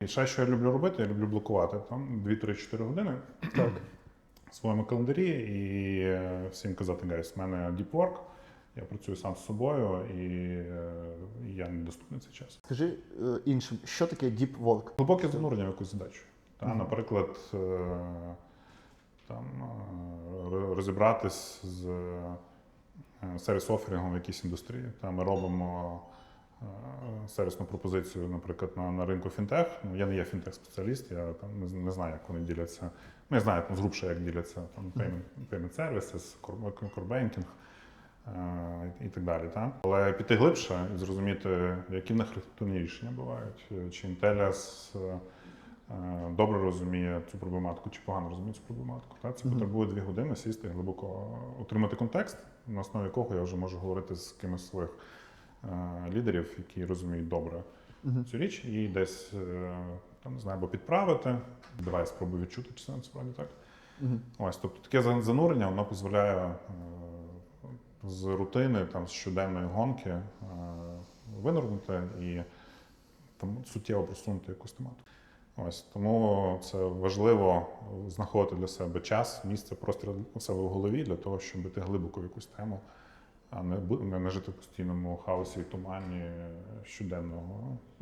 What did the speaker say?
І ще що я люблю робити, я люблю блокувати там 2-3-4 години Так. в своєму календарі і е, всім казати, гайс, в мене deep work, я працюю сам з собою і е, я недоступний цей час. Скажи е, іншим, що таке deep work? Глибоке занурення в якусь задачу. Та, Мгм. Наприклад, е, там, розібратись з е, сервіс-оферингом в якійсь індустрії. Та, ми робимо сервісну пропозицію, наприклад, на, на ринку фінтех. Ну, я не є фінтех-спеціаліст, я там не, не знаю, як вони діляться. Ну, я знаю там, зрубше, як діляться там, payment, services, core, core banking, е, і так далі. Та? Але піти глибше і зрозуміти, які в них архітектурні рішення бувають, е, чи Intellias е, е, добре розуміє цю проблематику, чи погано розуміє цю проблематику. Та? Це потребує дві години сісти глибоко отримати контекст, на основі якого я вже можу говорити з кимось своїх е, лідерів, які розуміють добре Мгм. цю річ, і десь е, там, не знаю, або підправити. Давай спробую відчути, чи це насправді так. Мгм. Ось, тобто таке занурення воно дозволяє е, з рутини, там, з щоденної гонки е, винурнути і там, суттєво просунути якусь тематику. Ось тому це важливо знаходити для себе час, місце, простір у себе в голові для того, щоб йти глибоко в якусь тему, а не, бу- не жити в постійному хаосі і тумані щоденного